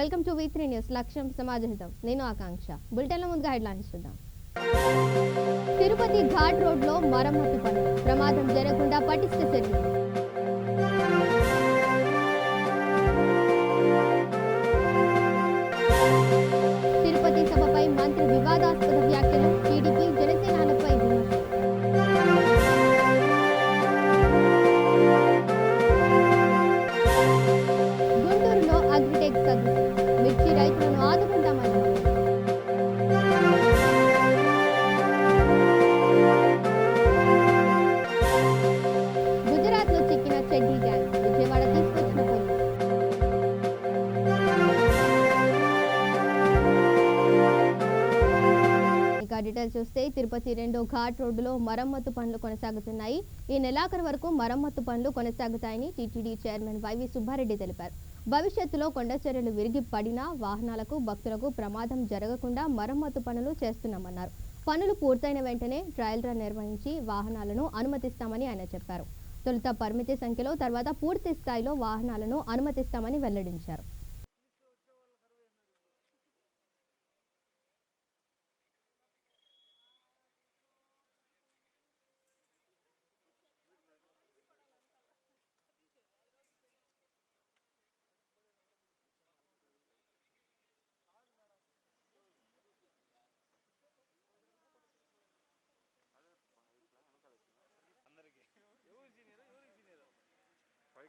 Welcome to three news లక్ష్యం సమాజహితం. నేను ఆకాంక్ష. బులెటిన్ల ముందుగా హెడ్లైన్స్ చూద్దాం. తిరుపతి ఘాట్ రోడ్లో మరమ్మతు పనులు. ప్రమాదం జరగకుండా పటిష్ట చర్యలు. తిరుపతి సభపై మంత్రి వివాదాస్పద వ్యాఖ్యలు. టీడీపీ జనసేనాలపై విమర్శలు. మిర్చి రైతులను ఆదుకుంటామని. గుజరాత్లో చిక్కిన చెడ్డీ గ్యాంగ్ విజయవాడ తీసుకొచ్చిన పోలీసు ఇక డీటెయిల్స్ చూస్తే తిరుపతి రెండో ఘాట్ రోడ్డులో మరమ్మతు పనులు కొనసాగుతున్నాయి. ఈ నెలాఖరు వరకు మరమ్మతు పనులు కొనసాగుతాయని టీటీడీ చైర్మన్ వైవి సుబ్బారెడ్డి తెలిపారు. భవిష్యత్తులో కొండచర్యలు విరిగి పడినా వాహనాలకు భక్తులకు ప్రమాదం జరగకుండా మరమ్మతు పనులు చేస్తున్నామన్నారు. పనులు పూర్తయిన వెంటనే ట్రయల్ రన్ నిర్వహించి వాహనాలను అనుమతిస్తామని ఆయన చెప్పారు. తొలుత పరిమితి సంఖ్యలో తర్వాత పూర్తి స్థాయిలో వాహనాలను అనుమతిస్తామని వెల్లడించారు.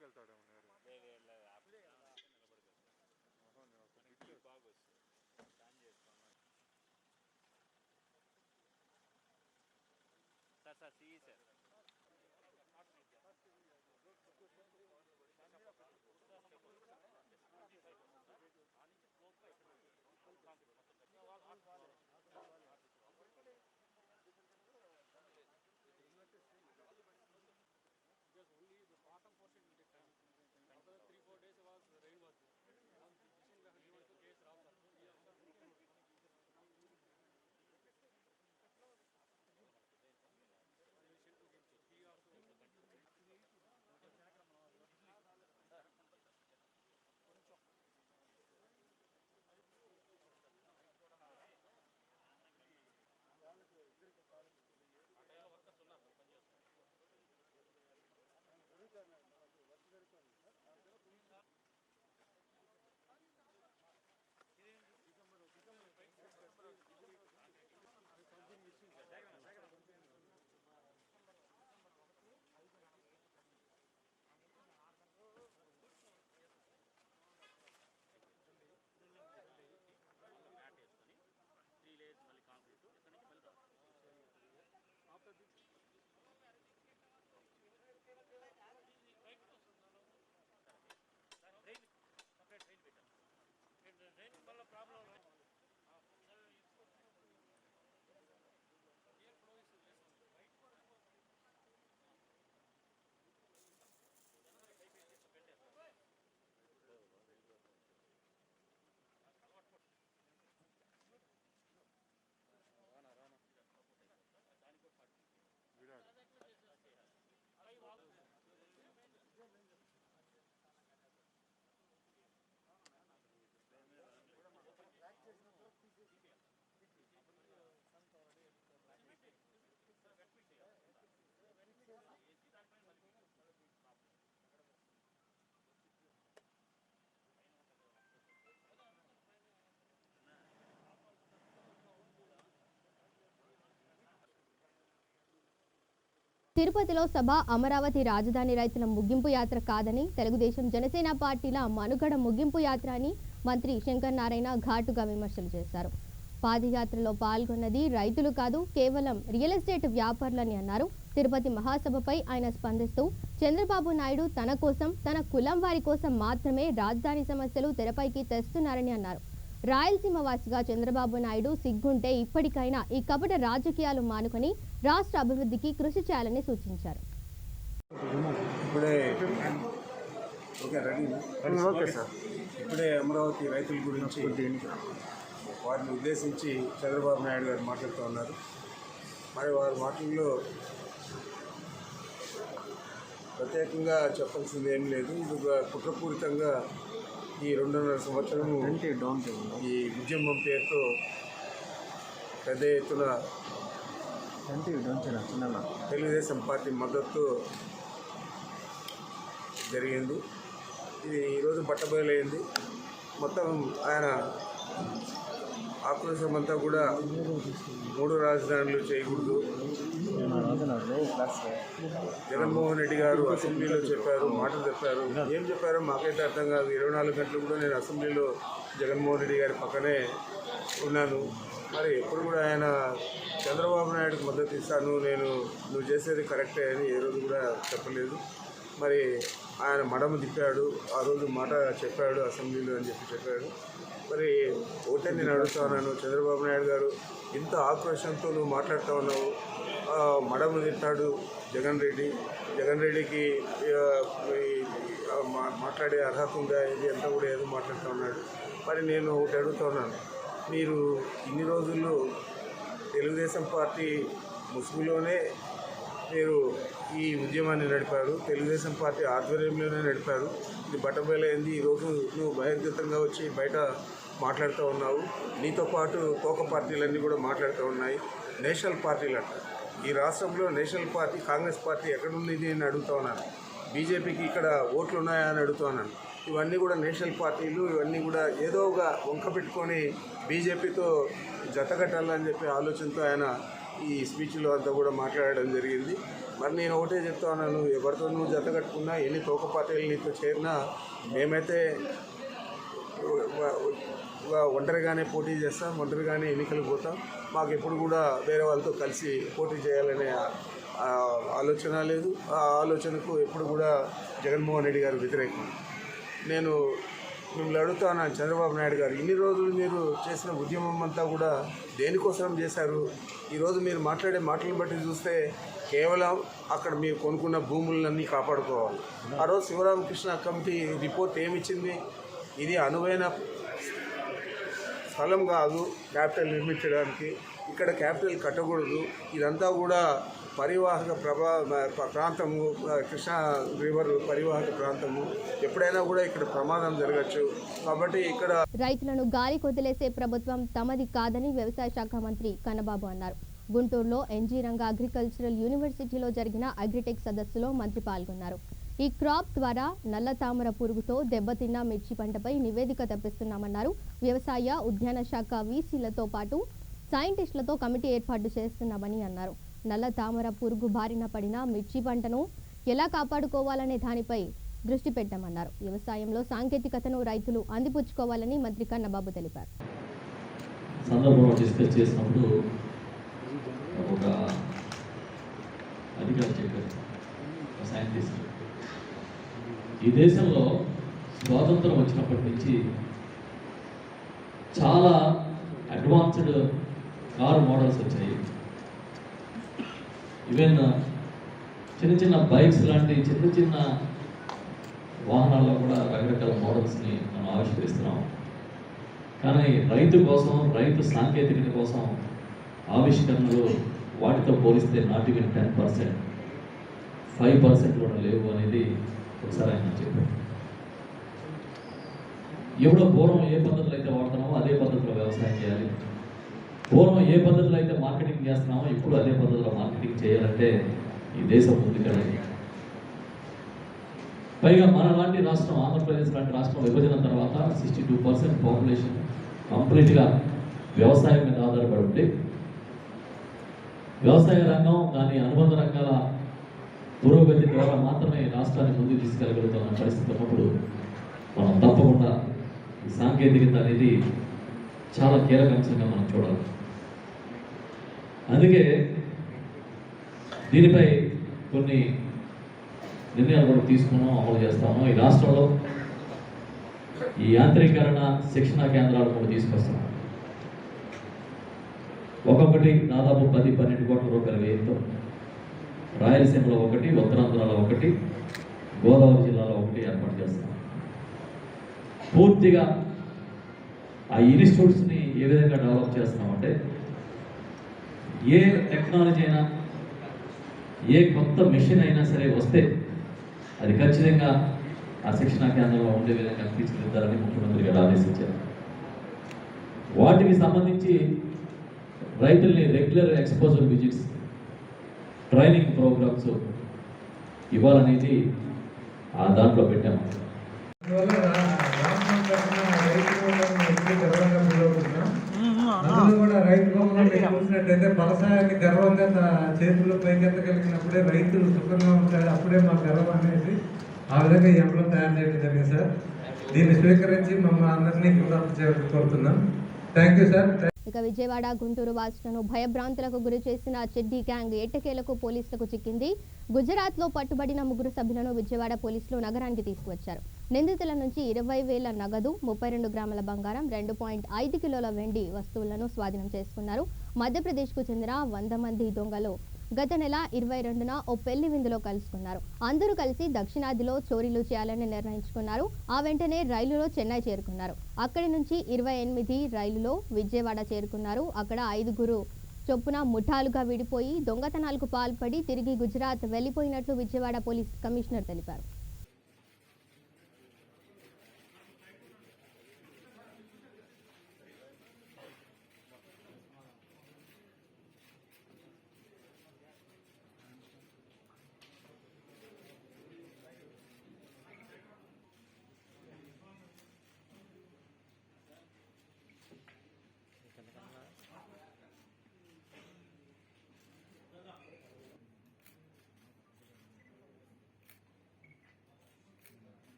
పైకి వెళ్తాడేమో నేరు sir sir CE sir Gracias. తిరుపతిలో సభ అమరావతి రాజధాని రైతుల ముగింపు యాత్ర కాదని తెలుగుదేశం జనసేన పార్టీల మనుగడ ముగింపు యాత్ర అని మంత్రి శంకర్ నారాయణ ఘాటుగా విమర్శలు చేశారు. పాదయాత్రలో పాల్గొన్నది రైతులు కాదు కేవలం రియల్ ఎస్టేట్ వ్యాపారులని అన్నారు. తిరుపతి మహాసభపై ఆయన స్పందిస్తూ చంద్రబాబు నాయుడు తన కోసం తన కులం వారి కోసం మాత్రమే రాజధాని సమస్యలు తెరపైకి తెస్తున్నారని అన్నారు. రాయలసీమ వాసిగా చంద్రబాబు నాయుడు సిగ్గుంటే ఇప్పటికైనా ఈ కపట రాజకీయాలు మానుకొని రాష్ట్ర అభివృద్ధికి కృషి చేయాలని సూచించారు. ఇప్పుడే ఓకే రెడీ ఓకే సార్. ఇప్పుడే అమరావతి రైతుల గురించి వారిని ఉద్దేశించి చంద్రబాబు నాయుడు గారు మాట్లాడుతూ ఉన్నారు. మరి వారి మాటల్లో ప్రత్యేకంగా చెప్పాల్సింది ఏం లేదు. ఇది కుట్రపూరితంగా ఈ రెండున్నర సంవత్సరం ఈ ఉద్యమం పేరుతో పెద్ద ఎత్తున తెలుగుదేశం పార్టీ మద్దతు జరిగింది. ఇది ఈరోజు బట్టబయలైంది. మొత్తం ఆయన ఆక్రోశం అంతా కూడా మూడు రాజధానులు చేయకూడదు. జగన్మోహన్ రెడ్డి గారు అసెంబ్లీలో చెప్పారు మాటలు చెప్పారు. ఏం చెప్పారో మాకైతే అర్థం కాదు. ఇరవై నాలుగు గంటలు కూడా నేను అసెంబ్లీలో జగన్మోహన్ రెడ్డి గారి పక్కనే ఉన్నాను. మరి ఎప్పుడు కూడా ఆయన చంద్రబాబు నాయుడుకు మద్దతు ఇస్తాను. నేను నువ్వు చేసేది కరెక్టే అని ఏ రోజు కూడా చెప్పలేదు. మరి ఆయన మడమ తిప్పాడు ఆ రోజు మాట చెప్పాడు అసెంబ్లీలో అని చెప్పి చెప్పాడు. మరి ఒకటే నేను అడుగుతున్నాను చంద్రబాబు నాయుడు గారు ఇంత ఆక్రోషంతో నువ్వు మాట్లాడుతూ ఉన్నావు. మడము మడమ తిట్టాడు జగన్ రెడ్డి. జగన్ రెడ్డికి మా- మాట్లాడే అర్హత ఉందా ఇది అంతా కూడా ఏదో మాట్లాడుతూ ఉన్నాడు. మరి నేను ఒకటి అడుగుతున్నాను మీరు ఇన్ని రోజుల్లో తెలుగుదేశం పార్టీ ముసుగులోనే మీరు ఈ ఉద్యమాన్ని నడిపారు తెలుగుదేశం పార్టీ ఆధ్వర్యంలోనే నడిపారు ఇది బట్టబయలైంది. ఈరోజు నువ్వు బహిర్గతంగా వచ్చి బయట మాట్లాడుతూ ఉన్నావు. నీతో పాటు కోక పార్టీలన్నీ కూడా మాట్లాడుతూ ఉన్నాయి. నేషనల్ పార్టీలు అంట. ఈ రాష్ట్రంలో నేషనల్ పార్టీ కాంగ్రెస్ పార్టీ ఎక్కడుంది అని అడుగుతా ఉన్నాను. బీజేపీకి ఇక్కడ ఓట్లు ఉన్నాయా అని అడుగుతా ఉన్నాను. ఇవన్నీ కూడా నేషనల్ పార్టీలు ఇవన్నీ కూడా ఏదో ఒక వంక పెట్టుకొని బీజేపీతో జతగట్టాలని చెప్పి ఆలోచనతో ఆయన ఈ స్పీచ్లో అంతా కూడా మాట్లాడడం జరిగింది. మరి నేను ఒకటే చెప్తా ఉన్నాను ఎవరితో నువ్వు జత కట్టుకున్నా ఎన్ని తోక పార్టీలు నీతో చేరినా మేమైతే ఒంటరిగానే పోటీ చేస్తాం ఒంటరిగానే ఎన్నికలు పోతాం. మాకు ఎప్పుడు కూడా వేరే వాళ్ళతో కలిసి పోటీ చేయాలనే ఆలోచన లేదు. ఆ ఆలోచనకు ఎప్పుడు కూడా జగన్మోహన్ రెడ్డి గారు వ్యతిరేకం. నేను మిమ్మల్ని అడుగుతాను చంద్రబాబు నాయుడు గారు ఇన్ని రోజులు మీరు చేసిన ఉద్యమం అంతా కూడా దేనికోసం చేశారు? ఈరోజు మీరు మాట్లాడే మాటలను బట్టి చూస్తే కేవలం అక్కడ మీరు కొనుక్కున్న భూములన్నీ కాపాడుకోవాలి. ఆ రోజు శివరామకృష్ణ కమిటీ రిపోర్ట్ ఏమిచ్చింది? ఇది అనువైన స్థలం కాదు క్యాపిటల్ నిర్మించడానికి. ఇక్కడ క్యాపిటల్ కట్టకూడదు. ఇదంతా కూడా పరివాహక ప్రభా ప్రాంతము కృష్ణా రివర్ పరివాహక ప్రాంతము. ఎప్పుడైనా కూడా ఇక్కడ ప్రమాదం జరగచ్చు. కాబట్టి ఇక్కడ రైతులను గాలి కొదిలేసే ప్రభుత్వం తమది కాదని వ్యవసాయ శాఖ మంత్రి కన్నబాబు అన్నారు. గుంటూరులో ఎన్జీ రంగ అగ్రికల్చరల్ యూనివర్సిటీలో జరిగిన అగ్రిటెక్ సదస్సులో మంత్రి పాల్గొన్నారు. ఈ క్రాప్ ద్వారా నల్ల తామర పురుగుతో దెబ్బతిన్న మిర్చి పంటపై నివేదిక తెప్పిస్తున్నామన్నారు. వ్యవసాయ ఉద్యాన శాఖ వీసీలతో పాటు సైంటిస్టులతో కమిటీ ఏర్పాటు చేస్తున్నామని అన్నారు. నల్ల తామర పురుగు బారిన పడిన మిర్చి పంటను ఎలా కాపాడుకోవాలనే దానిపై దృష్టి పెట్టామన్నారు. వ్యవసాయంలో సాంకేతికతను రైతులు అందిపుచ్చుకోవాలని మంత్రి కన్నబాబు తెలిపారు. సందర్భంలో డిస్కస్ చేసినప్పుడు ఒక అధికారి చెప్పారు. ఒక సైంటిస్ట్ ఈ దేశంలో స్వాతంత్రం వచ్చినప్పటి నుంచి చాలా అడ్వాన్స్డ్ కార్ మోడల్స్ వచ్చాయి. ఈవెన్ చిన్న చిన్న బైక్స్ లాంటి చిన్న చిన్న వాహనాల్లో కూడా రకరకాల మోడల్స్ని మనం ఆవిష్కరిస్తున్నాం. కానీ రైతు కోసం రైతు సాంకేతికత కోసం ఆవిష్కరణలు వాటితో పోలిస్తే not even ten percent five percent కూడా లేవు అనేది ఒకసారి ఆయన చెప్పారు. ఎప్పుడో పూర్వం ఏ పద్ధతులు అయితే వాడుతున్నామో అదే పద్ధతిలో వ్యవసాయం చేయాలి. పూర్వం ఏ పద్ధతిలో అయితే మార్కెటింగ్ చేస్తున్నామో ఇప్పుడు అదే పద్ధతిలో మార్కెటింగ్ చేయాలంటే ఈ దేశం ముందుకెళ్ళాలి. పైగా మన లాంటి రాష్ట్రం ఆంధ్రప్రదేశ్ లాంటి రాష్ట్రం విభజన తర్వాత సిక్స్టీ టూ పర్సెంట్ పాపులేషన్ కంప్లీట్గా వ్యవసాయం మీద ఆధారపడి ఉంది వ్యవసాయ రంగం దాని అనుబంధ రంగాల పురోగతి ద్వారా మాత్రమే రాష్ట్రాన్ని ముందుకు తీసుకెళ్ళగలుగుతున్న పరిస్థితి ఉన్నప్పుడు మనం తప్పకుండా ఈ సాంకేతికత అనేది చాలా కీలక అంశంగా మనం చూడాలి. అందుకే దీనిపై కొన్ని నిర్ణయాలు కూడా తీసుకున్నాం అమలు చేస్తాము. ఈ రాష్ట్రంలో ఈ యాంత్రీకరణ శిక్షణా కేంద్రాలు కూడా తీసుకొస్తున్నాం. ఒక్కొక్కటి దాదాపు పది పన్నెండు కోట్ల రూపాయల వ్యయంతో రాయలసీమలో ఒకటి ఉత్తరాంధ్రలో ఒకటి గోదావరి జిల్లాలో ఒకటి ఏర్పాటు చేస్తాం. పూర్తిగా ఆ ఇన్స్టిట్యూట్స్ని ఏ విధంగా డెవలప్ చేస్తామంటే ఏ టెక్నాలజీ అయినా ఏ కొత్త మెషిన్ అయినా సరే వస్తే అది ఖచ్చితంగా ఆ శిక్షణా కేంద్రంలో ఉండే విధంగా తీర్చిదిద్దాలని ముఖ్యమంత్రి గారు ఆదేశించారు. వాటికి సంబంధించి రైతుల్ని regular exposure visits training programs ఇవ్వాలనేది ఆ దాంట్లో పెట్టాము రైతు కూడా భవనంలో మీరు చూసినట్టయితే ఫలసాయాన్ని గర్వంగా తన చేతుల్లో పైకెత్తగలిగినప్పుడే రైతులు సుఖంగా ఉంటారు. అప్పుడే మా గర్వం అనేది ఆ విధంగా ఈ ఎంబ్లం తయారు చేయడం జరిగింది సార్. దీన్ని స్వీకరించి మమ్మల్ని అందరినీ కృతజ్ఞత చేయాలని కోరుతున్నాం థ్యాంక్ యూ సార్. ఇక విజయవాడ గుంటూరు వాసులను భయభ్రాంతులకు గురి చేసిన చెడ్డీ గ్యాంగ్ ఎట్టకేలకు పోలీసులకు చిక్కింది. గుజరాత్లో పట్టుబడిన ముగ్గురు సభ్యులను విజయవాడ పోలీసులు నగరానికి తీసుకువచ్చారు. నిందితుల నుంచి ఇరవై వేల నగదు ముప్పై రెండు గ్రాముల బంగారం రెండు పాయింట్ ఐదు కిలోల వెండి వస్తువులను స్వాధీనం చేసుకున్నారు. మధ్యప్రదేశ్కు చెందిన వంద మంది దొంగలు గత నెల ఇరవై రెండున ఓ పెళ్ళి విందులో కలుసుకున్నారు. అందరూ కలిసి దక్షిణాదిలో చోరీలు చేయాలని నిర్ణయించుకున్నారు. ఆ వెంటనే రైలులో చెన్నై చేరుకున్నారు. అక్కడి నుంచి ఇరవై ఎనిమిది రైలులో విజయవాడ చేరుకున్నారు. అక్కడ ఐదుగురు చొప్పున ముఠాలుగా విడిపోయి దొంగతనాలకు పాల్పడి తిరిగి గుజరాత్ వెళ్ళిపోయినట్లు విజయవాడ పోలీస్ కమిషనర్ తెలిపారు.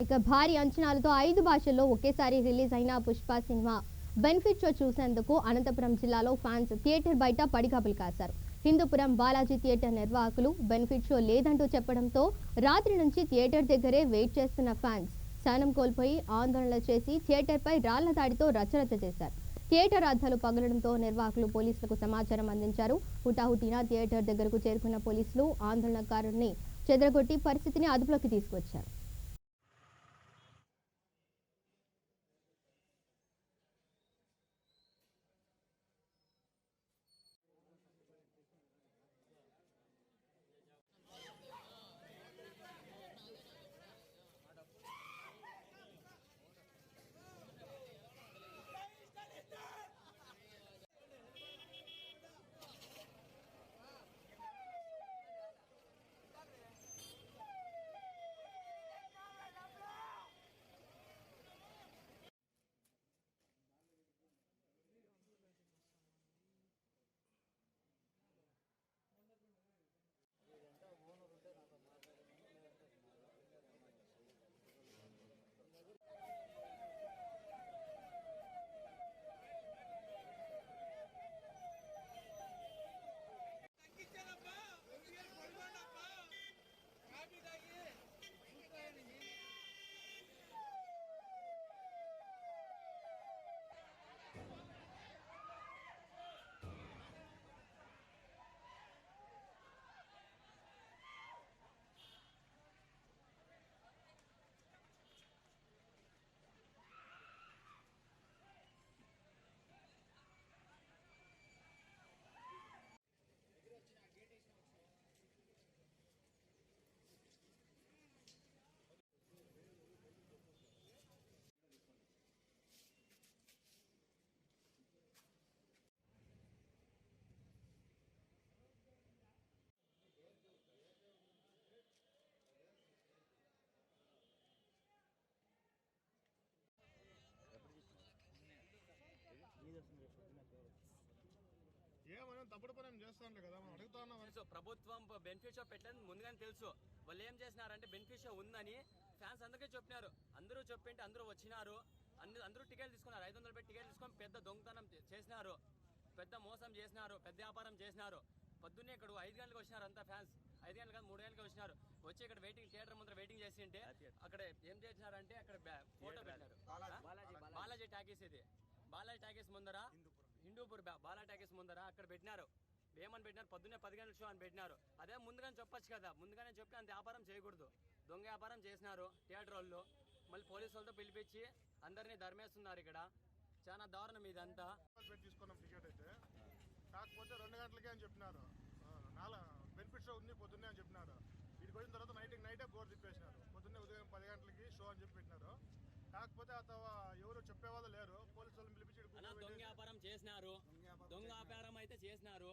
ఇక భారీ అంచనాలతో ఐదు భాషల్లో ఒకేసారి రిలీజ్ అయిన పుష్ప సినిమా బెనిఫిట్ షో చూసేందుకు అనంతపురం జిల్లాలో ఫ్యాన్స్ థియేటర్ బయట పడిగాపులు కాశారు. హిందూపురం బాలాజీ థియేటర్ నిర్వాహకులు బెనిఫిట్ షో లేదంటూ చెప్పడంతో రాత్రి నుంచి థియేటర్ దగ్గరే వెయిట్ చేస్తున్న ఫ్యాన్స్ సహనం కోల్పోయి ఆందోళన చేసి థియేటర్పై రాళ్ళ దాడితో రచరచ చేశారు. థియేటర్ అద్దాలు పగలడంతో నిర్వాహకులు పోలీసులకు సమాచారం అందించారు. హుటాహుటిన థియేటర్ దగ్గరకు చేరుకున్న పోలీసులు ఆందోళనకారుల్ని చెదరగొట్టి పరిస్థితిని అదుపులోకి తీసుకొచ్చారు. తప్పుడు పని చేస్తాను కదా మనం అడుగుతా ఉన్నాం తెలుసు ప్రభుత్వం బెనిఫిట్ షో పెట్టని ముందుగానే తెలుసు. వాళ్ళు ఏం చేసినారంటే బెనిఫిట్ షో ఉందని ఫ్యాన్స్ అందరికీ చెప్పినారు. అందరూ చెప్పింటే అందరూ వచ్చినారు. అందరూ అందరూ టికెట్ తీసుకున్నారు. ఐదు వందలు పెట్టి టికెట్ తీసుకొని పెద్ద దొంగతనం చేసినారు. పెద్ద మోసం చేసినారు పెద్ద వ్యాపారం చేసినారు. పొద్దున్నే ఇక్కడ ఐదు గంటలకు వచ్చినారు అంతా ఫ్యాన్స్ ఐదు గంటలకు కాదు, మూడు గంటలకు వచ్చినారు. వచ్చి ఇక్కడ వెయిటింగ్ థియేటర్ ముందర వెయిటింగ్ చేసి ఉంటే అక్కడ ఏం చేసినారంటే అక్కడ ఫోటో పెట్టారు ఆ? బాలాజీ టాకీస్ ఇది. బాలాజీ టాకీస్ ముందర హిందూపూర్ బాలా టాకీస్ ముందర అక్కడ పెట్టినారు. ఏమని పెట్టినారు? పొద్దున్నే పది గంటల షో అని పెట్టినారు. అదే ముందుగానే చెప్పొచ్చు కదా. ముందుగానే చెప్పి అంత వ్యాపారం చేయకూడదు. దొంగ వ్యాపారం చేసినారు థియేటర్ వాళ్ళు. మళ్ళీ పోలీసు వాళ్ళతో పిలిపించి అందరినీ ధర్మేస్తున్నారు ఇక్కడ. చాలా దారుణం ఇదంతా. తీసుకున్నాం టికెట్ అయితే. కాకపోతే రెండు గంటలకే అని చెప్పినారు. నాలుగు బెనిఫిట్ షో ఉంది పొద్దున్నే అని చెప్పినారు. వీడికి వచ్చిన తర్వాత నైట్కి నైటే బోర్డు తిప్పేసినారు. పొద్దున్నే ఉదయం పది గంటలకి షో అని చెప్పి పెట్టినారు. కాకపోతే ఎవరు చెప్పేవాళ్ళు లేరు. పిలిపించి దొంగ వ్యాపారం చేసినారు. దొంగ వ్యాపారం అయితే చేసినారు.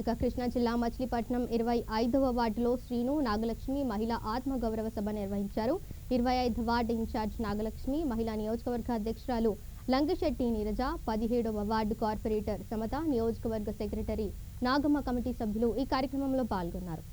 ఇక కృష్ణా జిల్లా మచిలీపట్నం ఇరవై ఐదవ వార్డులో శ్రీను నాగలక్ష్మి మహిళా ఆత్మగౌరవ సభ నిర్వహించారు. ఇరవై ఐదు వార్డు ఇన్ఛార్జ్ నాగలక్ష్మి మహిళా నియోజకవర్గ అధ్యక్షురాలు లంకశెట్టి నీరజ పదిహేడవ వార్డు కార్పొరేటర్ సమత నియోజకవర్గ సెక్రటరీ నాగమ్మ కమిటీ సభ్యులు ఈ కార్యక్రమంలో పాల్గొన్నారు.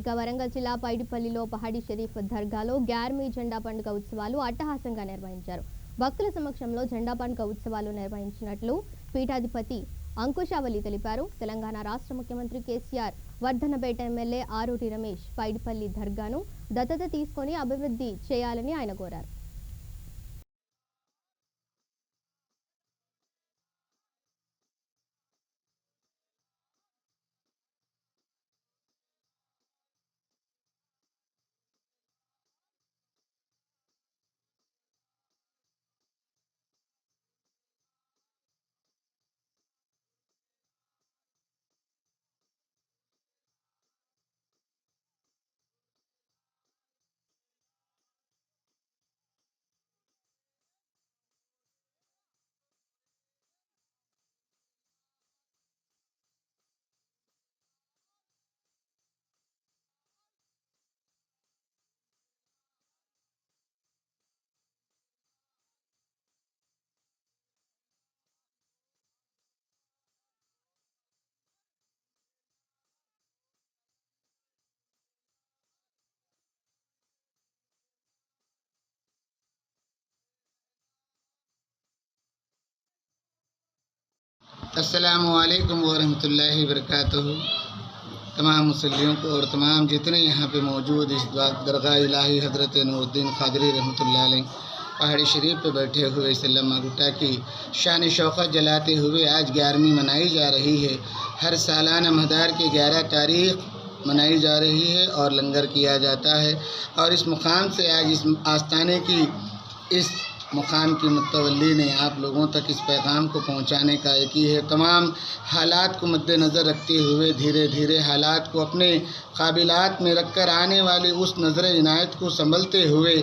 ఇక వరంగల్ జిల్లా పైడిపల్లిలో పహాడి షరీఫ్ దర్గాలో గ్యార్మీ జెండా పండుగ ఉత్సవాలు అట్టహాసంగా నిర్వహించారు. భక్తుల సమక్షంలో జెండా పండుగ ఉత్సవాలు నిర్వహించినట్లు పీఠాధిపతి అంకుశావలి తెలిపారు. తెలంగాణ రాష్ట్ర ముఖ్యమంత్రి కేసీఆర్ వర్ధనపేట ఎమ్మెల్యే ఆరుటి రమేష్ పైడిపల్లి దర్గాను దత్తత తీసుకొని అభివృద్ధి చేయాలని ఆయన కోరారు. السلام علیکم ورحمۃ اللہ وبرکاتہ۔ تمام مسلیوں کو اور تمام جتنے یہاں پہ موجود اس درگاہ الہی حضرت نور الدین قادری رحمۃ اللہ علیہ پہاڑی شریف پہ بیٹھے ہوئے اس اللہ گٹا کی شان شوقت جلاتے ہوئے آج گیارہویں منائی جا رہی ہے۔ ہر سالانہ مدار کی گیارہ تاریخ منائی جا رہی ہے اور لنگر کیا جاتا ہے اور اس مقام سے آج اس آستانے کی اس مقام کی متولی نے آپ لوگوں تک اس پیغام کو پہنچانے کا ایک ہی ہے۔ تمام حالات کو مد نظر رکھتے ہوئے دھیرے دھیرے حالات کو اپنے قابلات میں رکھ کر آنے والے اس نظر عنایت کو سنبھلتے ہوئے،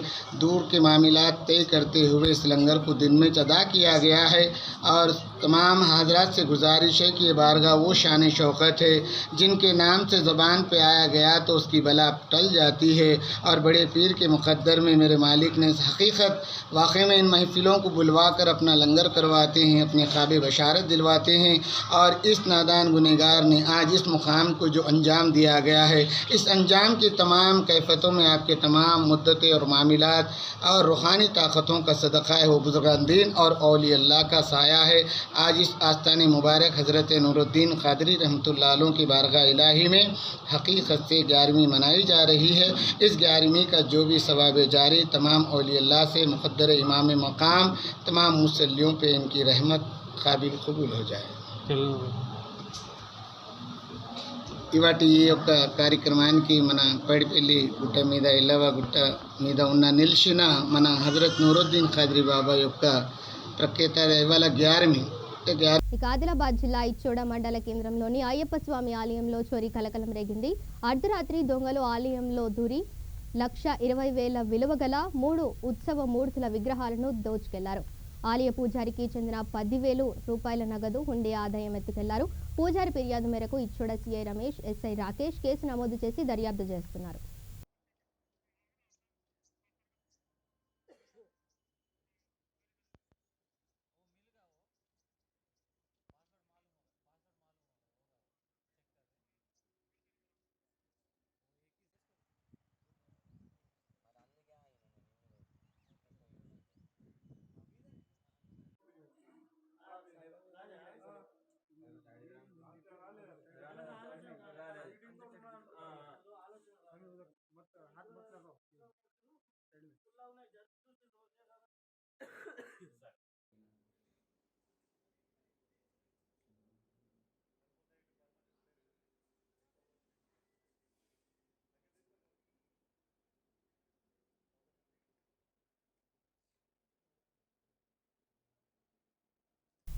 دور کے معاملات طے کرتے ہوئے اس لنگر کو دن میں چدا کیا گیا ہے اور تمام حضرات سے گزارش ہے کہ یہ بارگاہ وہ شان شوقت ہے جن کے نام سے زبان پہ آیا گیا تو اس کی بلا ٹل جاتی ہے اور بڑے پیر کے مقدر میں میرے مالک نے اس حقیقت واقع میں ان محفلوں کو بلوا کر اپنا لنگر کرواتے ہیں، اپنے خواب بشارت دلواتے ہیں اور اس نادان گنہگار نے آج اس مقام کو جو انجام دیا گیا ہے ہے۔ اس انجام کی تمام کیفتوں میں آپ کے تمام مدتیں اور معاملات اور روحانی طاقتوں کا صدقہ ہے۔ وہ بزرگان دین اور اولی اللہ کا سایہ ہے۔ آج اس آستان مبارک حضرت نور الدین قادری رحمت اللہ علیہ کی بارگاہ الہی میں حقیقت سے گیارہویں منائی جا رہی ہے۔ اس گیارہویں کا جو بھی ثواب جاری تمام اولی اللہ سے مقدر امام مقام، تمام مسلیوں پہ ان کی رحمت قابل قبول ہو جائے۔ ఇవాటి ఈ యొక్క కార్యక్రమానికి మన పైడిపల్లి గుట్ట మీద ఇల్లవ గుట్ట మీద ఉన్న నిలిచిన మన హజరత్ నూరుద్దీన్ ఖాద్రీ బాబా యొక్క ప్రఖ్యాత ఇవాళ గ్యారమి. ఇక ఆదిలాబాద్ జిల్లా ఇచ్చోడ మండల కేంద్రంలోని అయ్యప్ప స్వామి ఆలయంలో చోరీ కలకలం రేగింది. అర్ధరాత్రి దొంగలు ఆలయంలో దూరి లక్ష ఇరవై వేల విలువ గల మూడు ఉత్సవ మూర్తుల విగ్రహాలను దోచుకెళ్ళారు. ఆలయ పూజారికి చెందిన పదివేలు రూపాయల నగదు ఉండే ఆదాయం ఎత్తుకెళ్ళారు. పూజారి ఫిర్యాదు మేరకు Ichoda CI Ramesh SI Rakesh case నమోదు చేసి దర్యాప్తు చేస్తున్నారు.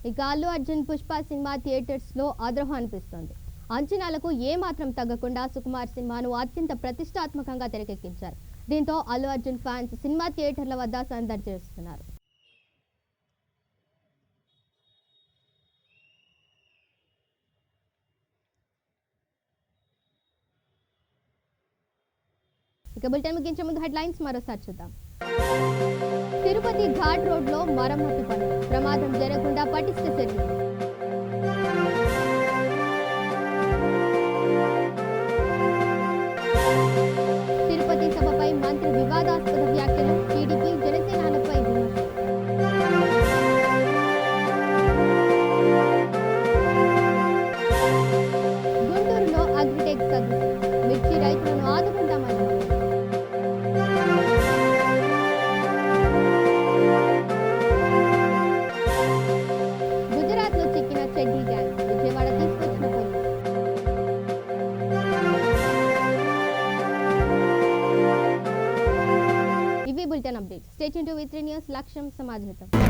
ఇక అల్లు అర్జున్ పుష్ప సినిమా థియేటర్స్లో ఆగ్రహం అనిపిస్తోంది. అంచనాలకు ఏ మాత్రం తగ్గకుండా సుకుమార్ సినిమాను అత్యంత ప్రతిష్టాత్మకంగా తెరకెక్కించారు. దీంతో అల్లు అర్జున్ ఫ్యాన్స్ సినిమా థియేటర్ల వద్ద సందడి చేస్తున్నారు. ఇక బులెటిన్ ముగించే ముందు హెడ్లైన్స్ మరోసారి చూద్దాం. తిరుపతి ఘాట్ రోడ్లో మరమ్మతు పనులు ప్రమాదం జరగకుండా పటిష్ట చర్యలు తిరుపతి సభపై మంత్రి వివాదాస్పద వ్యాఖ్యలు టీడీపీ జనసేనాలపై విమర్శలు update state to with news లక్ష్యం సమాజహితం